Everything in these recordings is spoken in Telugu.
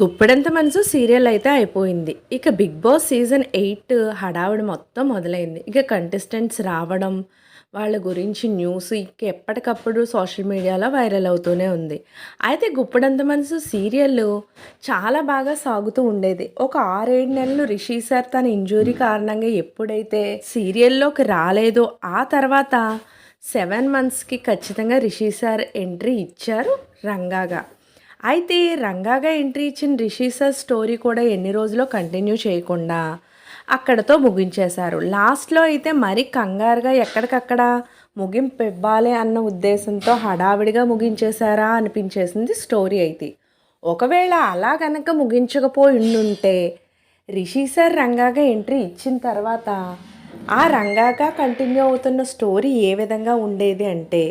గుప్పెడంత మనసు సీరియల్ అయితే అయిపోయింది. ఇక బిగ్ బాస్ సీజన్ ఎయిట్ హడావిడి మొత్తం మొదలైంది. ఇక కంటెస్టెంట్స్ రావడం వాళ్ళ గురించి న్యూస్ ఇక ఎప్పటికప్పుడు సోషల్ మీడియాలో వైరల్ అవుతూనే ఉంది. అయితే గుప్పెడంత మనసు సీరియల్ చాలా బాగా సాగుతూ ఉండేది. ఒక ఆరేడు నెలలు రిషి సార్ తన ఇంజురీ కారణంగా ఎప్పుడైతే సీరియల్లోకి రాలేదో ఆ తర్వాత సెవెన్ మంత్స్కి ఖచ్చితంగా రిషి సార్ ఎంట్రీ ఇచ్చారు రంగాగా. అయితే రంగాగా ఎంట్రీ ఇచ్చిన రిషి సార్ స్టోరీ కూడా ఎన్ని రోజులో కంటిన్యూ చేయకుండా అక్కడతో ముగించేశారు. లాస్ట్లో అయితే మరి కంగారుగా ఎక్కడికక్కడ ముగింపు ఇవ్వాలి అన్న ఉద్దేశంతో హడావిడిగా ముగించేశారా అనిపించేసింది స్టోరీ అయితే. ఒకవేళ అలా కనుక ముగించకపోయి ఉండుంటే రిషి సార్ రంగాగా ఎంట్రీ ఇచ్చిన తర్వాత ఆ రంగాగా కంటిన్యూ అవుతున్న స్టోరీ ఏ విధంగా ఉండేది అంటే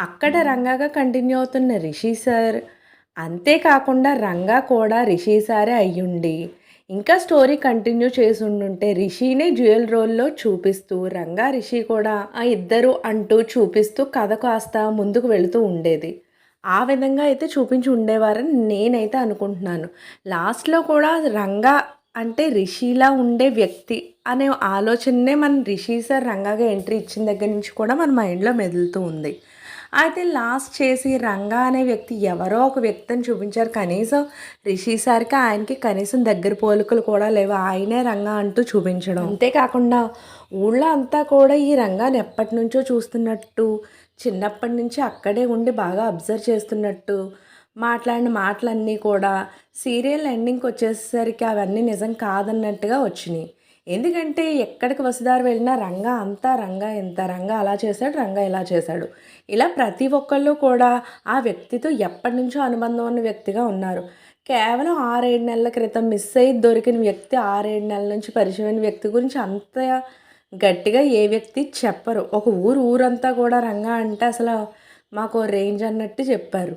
అక్కడ రంగాగా కంటిన్యూ అవుతున్న రిషి సార్ అంతేకాకుండా రంగా కూడా రిషి సారే అయ్యుండి. ఇంకా స్టోరీ కంటిన్యూ చేసి ఉండుంటే రిషినే జ్యువెల్ రోల్లో చూపిస్తూ రంగా రిషి కూడా ఆ ఇద్దరు అంటూ చూపిస్తూ కథ కాస్త ముందుకు వెళుతూ ఉండేది. ఆ విధంగా అయితే చూపించి ఉండేవారని నేనైతే అనుకుంటున్నాను. లాస్ట్లో కూడా రంగా అంటే రిషిలా ఉండే వ్యక్తి అనే ఆలోచననే మన రిషి సార్ రంగాగా ఎంట్రీ ఇచ్చిన దగ్గర నుంచి కూడా మన మైండ్లో మెదులుతూ ఉంది. అయితే లాస్ట్ చేసి రంగా అనే వ్యక్తి ఎవరో ఒక వ్యక్తిని చూపించారు. కనీసం రిషి సార్కి ఆయనకి కనీసం దగ్గర పోలికలు కూడా లేవు. ఆయనే రంగా అంటూ చూపించడం. అంతేకాకుండా ఊళ్ళో అంతా కూడా ఈ రంగాన్ని ఎప్పటి నుంచో చూస్తున్నట్టు చిన్నప్పటి నుంచి అక్కడే ఉండి బాగా అబ్జర్వ్ చేస్తున్నట్టు మాట్లాడిన మాటలన్నీ కూడా సీరియల్ ఎండింగ్కి వచ్చేసరికి అవన్నీ నిజం కాదన్నట్టుగా వచ్చినాయి. ఎందుకంటే ఎక్కడికి వసుదారు వెళ్ళినా రంగా అంతా రంగా ఎంత రంగా అలా చేశాడు రంగా ఇలా చేశాడు. ఇలా ప్రతి ఒక్కళ్ళు కూడా ఆ వ్యక్తితో ఎప్పటి నుంచో అనుబంధం ఉన్న వ్యక్తిగా ఉన్నారు. కేవలం ఆరేడు నెలల క్రితం మిస్ అయ్యి దొరికిన వ్యక్తి ఆరేడు నెలల నుంచి పరిచయమైన వ్యక్తి గురించి అంత గట్టిగా ఏ వ్యక్తి చెప్పరు. ఒక ఊరు ఊరంతా కూడా రంగా అంటే అసలు మాకు రేంజ్ అన్నట్టు చెప్పారు.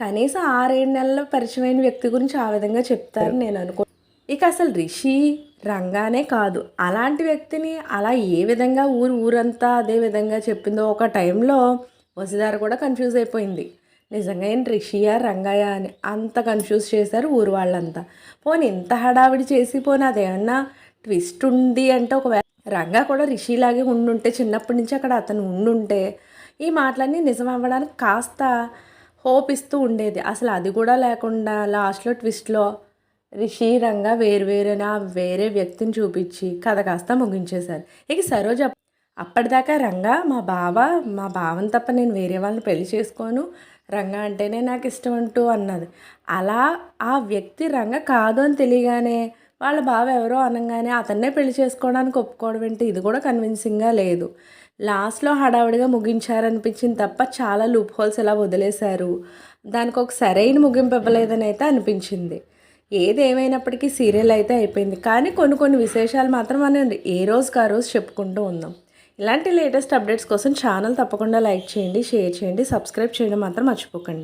కనీసం ఆరేడు నెలల పరిచయమైన వ్యక్తి గురించి ఆ విధంగా చెప్తారు నేను అనుకో ఇక అసలు రిషి రంగానే కాదు. అలాంటి వ్యక్తిని అలా ఏ విధంగా ఊరు ఊరంతా అదే విధంగా చెప్పిందో ఒక టైంలో వసుదారు కూడా కన్ఫ్యూజ్ అయిపోయింది. నిజంగా ఏంటి రిషియా రంగయ్య అని అంత కన్ఫ్యూజ్ చేశారు ఊరు వాళ్ళంతా. పోనీ ఇంత హడావిడి చేసి పోనీ అదేమన్నా ట్విస్ట్ ఉంది అంటే ఒకవేళ రంగా కూడా రిషిలాగే ఉండుంటే చిన్నప్పటి నుంచి అక్కడ అతను ఉండుంటే ఈ మాటలన్నీ నిజం అవ్వడానికి కాస్త హోప్ ఇస్తూ ఉండేది. అసలు అది కూడా లేకుండా లాస్ట్లో ట్విస్ట్లో రిషి రంగా వేరువేరైన వేరే వ్యక్తిని చూపించి కథ కాస్త ముగించేశారు. ఇక సరోజ అప్పటిదాకా రంగా మా బావ మా బావని తప్ప నేను వేరే వాళ్ళని పెళ్ళి చేసుకోను. రంగా అంటేనే నాకు ఇష్టం అంటూ అన్నది. అలా ఆ వ్యక్తి రంగ కాదు అని తెలియగానే వాళ్ళ బావ ఎవరో అనగానే అతన్నే పెళ్ళి చేసుకోవడానికి ఒప్పుకోవడం ఏంటి? ఇది కూడా కన్విన్సింగ్గా లేదు. లాస్ట్లో హడావుడిగా ముగించారనిపించింది తప్ప చాలా లూప్ హోల్స్ ఇలా వదిలేశారు. దానికి ఒక సరైన ముగింపు ఇవ్వలేదని అయితే అనిపించింది. ఏది సీరియల్ అయితే అయిపోయింది. కానీ కొన్ని కొన్ని విశేషాలు మాత్రం మనం ఏ రోజుకి ఆ రోజు చెప్పుకుంటూ ఉందాం. ఇలాంటి లేటెస్ట్ అప్డేట్స్ కోసం ఛానల్ తప్పకుండా లైక్ చేయండి షేర్ చేయండి సబ్స్క్రైబ్ చేయడం మాత్రం మర్చిపోకండి.